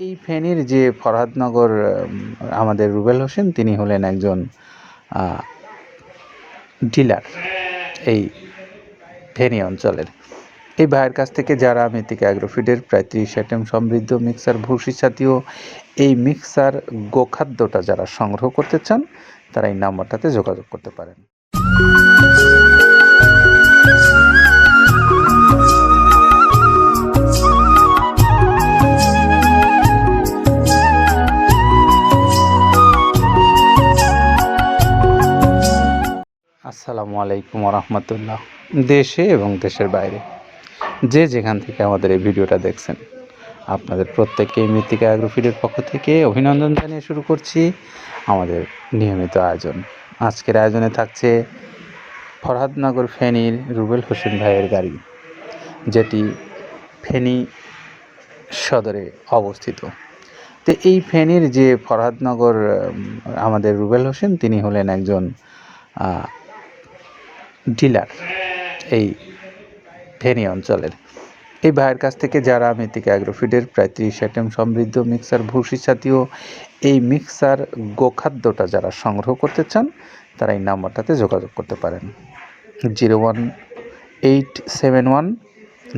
এই ফেনীর যে ফরহাদনগর আমাদের রুবেল হোসেন, তিনি হলেন একজন ডিলার এই ফেনী অঞ্চলের। এই ভাইয়ের কাছ থেকে যারা মেথিকা অ্যাগ্রোফিডের প্রায় ত্রিশ আইটেম সমৃদ্ধ মিক্সার ভুসি জাতীয় এই মিক্সার গোখাদ্যটা যারা সংগ্রহ করতে চান, তারা এই নাম্বারটাতে যোগাযোগ করতে পারেন। আসসালামু আলাইকুম রহমতুল্লাহ দেশে এবং দেশের বাইরে যে যেখান থেকে আমাদের এই ভিডিওটা দেখছেন, আপনাদের প্রত্যেককে মৃত্তিকা অ্যাগ্রোফিডের পক্ষ থেকে অভিনন্দন জানিয়ে শুরু করছি আমাদের নিয়মিত আয়োজন। আজকের আয়োজনে থাকছে ফরহাদনগর ফেনীর রুবেল হোসেন ভাইয়ের গাড়ি, যেটি ফেনী সদরে অবস্থিত। তো এই ফেনীর যে ফরহাদনগর আমাদের রুবেল হোসেন, তিনি হলেন একজন ডিলার এই ফেনী অঞ্চলের। এই ভাইয়ের কাছ থেকে যারা মেথিকা অ্যাগ্রোফিডের প্রায় ত্রিশ আইটেম সমৃদ্ধ মিক্সার, ভুসি জাতীয় এই মিক্সার গোখাদ্যটা যারা সংগ্রহ করতে চান, তারা এই নাম্বারটাতে যোগাযোগ করতে পারেন। Zero one eight seven one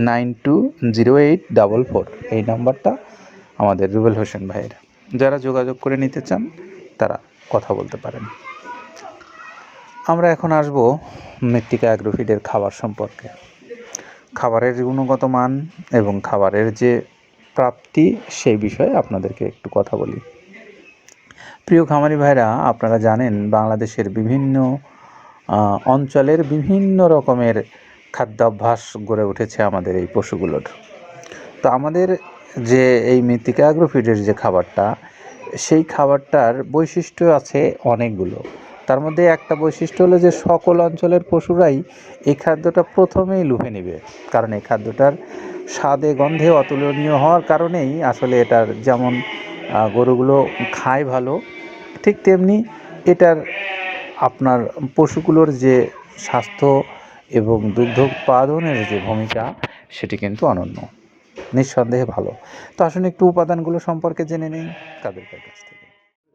nine two zero eight double four এই নাম্বারটা আমাদের রুবেল হোসেন ভাইয়ের। যারা যোগাযোগ করে নিতে চান, তারা কথা বলতে পারেন। আমরা এখন আসব মৃত্তিকা অ্যাগ্রোফিডের খাবার সম্পর্কে। খাবারের গুণগত মান এবং খাবারের যে প্রাপ্তি সেই বিষয়ে আপনাদেরকে একটু কথা বলি। প্রিয় খামারি ভাইরা, আপনারা জানেন বাংলাদেশের বিভিন্ন অঞ্চলের বিভিন্ন রকমের খাদ্যাভ্যাস গড়ে উঠেছে আমাদের এই পশুগুলোর। তো আমাদের যে এই মৃত্তিকা অ্যাগ্রোফিডের যে খাবারটা, সেই খাবারটার বৈশিষ্ট্য আছে অনেকগুলো। তার মধ্যে একটা বৈশিষ্ট্য হলো যে সকল অঞ্চলের পশুরাই এই খাদ্যটা প্রথমেই লুফে নেবে। কারণ এই খাদ্যটার স্বাদে, গন্ধে অতুলনীয় হওয়ার কারণেই আসলে এটার যেমন গরুগুলো খায় ভালো, ঠিক তেমনি এটার আপনার পশুগুলোর যে স্বাস্থ্য এবং দুগ্ধ উৎপাদনের যে ভূমিকা, সেটি কিন্তু অনন্য, নিঃসন্দেহে ভালো। তো আসুন একটু উপাদানগুলো সম্পর্কে জেনে নিন তাদের কাছ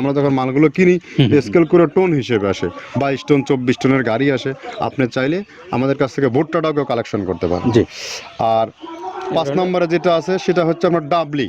আমরা যখন মালগুলো কিনি স্কেল করে টোন হিসেবে আসে। বাইশ টন চব্বিশ টনের গাড়ি আসে। আপনি চাইলে আমাদের কাছ থেকে ভুট্টাটাও কেউ কালেকশন করতে পারেন। জি। আর পাঁচ নম্বরে যেটা আছে সেটা হচ্ছে আপনার ডাবলি।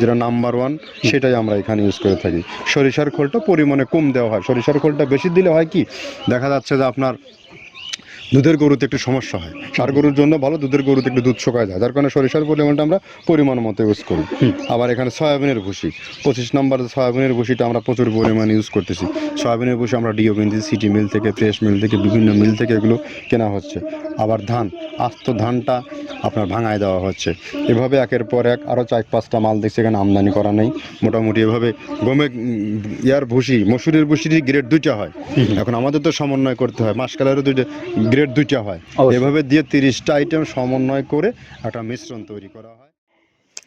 যেটা নাম্বার ওয়ান সেটাই আমরা এখানে ইউজ করে থাকি। সরিষার খোলটা পরিমাণে কম দেওয়া হয়। সরিষার খোলটা বেশি দিলে হয় কি? দেখা যাচ্ছে যে আপনার দুধের গরুতে একটু সমস্যা হয়। সার গরুর জন্য ভালো দুধের গরুতে একটু দুধ শুকায় যায়। যার কারণে সরিষার পরিমাণটা আমরা পরিমাণ মতো ইউজ করি। আবার এখানে সয়াবিনের ভুসি। পঁচিশ নম্বর সয়াবিনের ভুসিটা আমরা প্রচুর পরিমাণে ইউজ করতেছি। সয়াবিনের ভুসি আমরা ডিও কিনছি সিটি মিল থেকে ফ্রেশ মিল থেকে বিভিন্ন মিল থেকে এগুলো কেনা হচ্ছে। আবার ধান আস্ত ধানটা আপনার ভাঙায় দেওয়া হচ্ছে। এভাবে একের পর এক আরও চার পাঁচটা মাল দেখছি এখানে আমদানি করা নেই। মোটামুটি এভাবে গমে ইয়ার ভুসি মসুরের ভুসির গ্রেড দুইটা হয়। এখন আমাদের তো সমন্বয় করতে হয় মাসকালেরও দুইটা গ্রেড দুইটা হয়। এভাবে দিয়ে তিরিশটা আইটেম সমন্বয় করে একটা মিশ্রণ তৈরি করা হয়।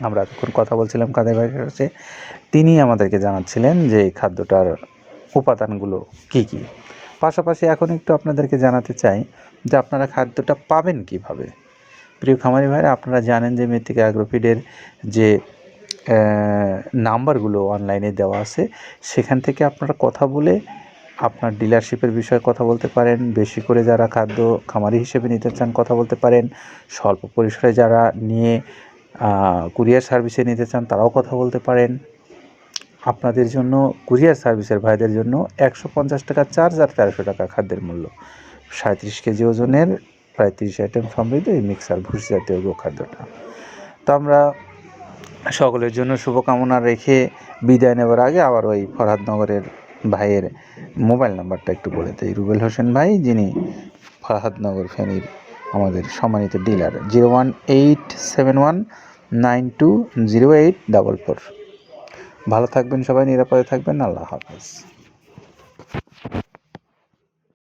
আমরা এতক্ষণ কথা বলছিলাম কাদের ভাইয়ের কাছে। তিনি আমাদেরকে জানাচ্ছিলেন যে এই খাদ্যটার উপাদানগুলো কি কি। পাশাপাশি এখন একটু আপনাদেরকে জানাতে চাই যে আপনারা খাদ্যটা পাবেন কীভাবে? প্রিয় খামারি ভাইরা, আপনারা জানেন যে মৃত্তিকা অ্যাগ্রোফিডের যে নাম্বারগুলো অনলাইনে দেওয়া আছে, সেখান থেকে আপনারা কথা বলে আপনার ডিলারশিপের বিষয়ে কথা বলতে পারেন, বেশি করে যারা খাদ্য খামারি হিসেবে নিতে চান কথা বলতে পারেন, স্বল্প পরিসরে যারা নিয়ে কুরিয়ার সার্ভিসে নিতে চান তারাও কথা বলতে পারেন। আপনাদের জন্য, কুরিয়ার সার্ভিসের ভাইদের জন্য একশো পঞ্চাশ টাকা চার্জ আর তেরোশো টাকা খাদ্যের মূল্য। সাঁত্রিশ কেজি ওজনের, প্রায় তিরিশ আইটেম সমৃদ্ধ এই মিক্সার ভুসি জাতীয় গোখাদ্যটা। তো আমরা সকলের জন্য শুভকামনা রেখে বিদায় নেবার আগে আবার ওই ফরহাদনগরের ভাইয়ের মোবাইল নাম্বারটা একটু বলে দিই। রুবেল হোসেন ভাই, যিনি ফরহাদনগর ফেনীর আমাদের সম্মানিত dealer. Zero one eight seven one nine two zero eight double four. ভালো থাকবেন সবাই, নিরাপদে থাকবেন। আল্লাহ হাফেজ।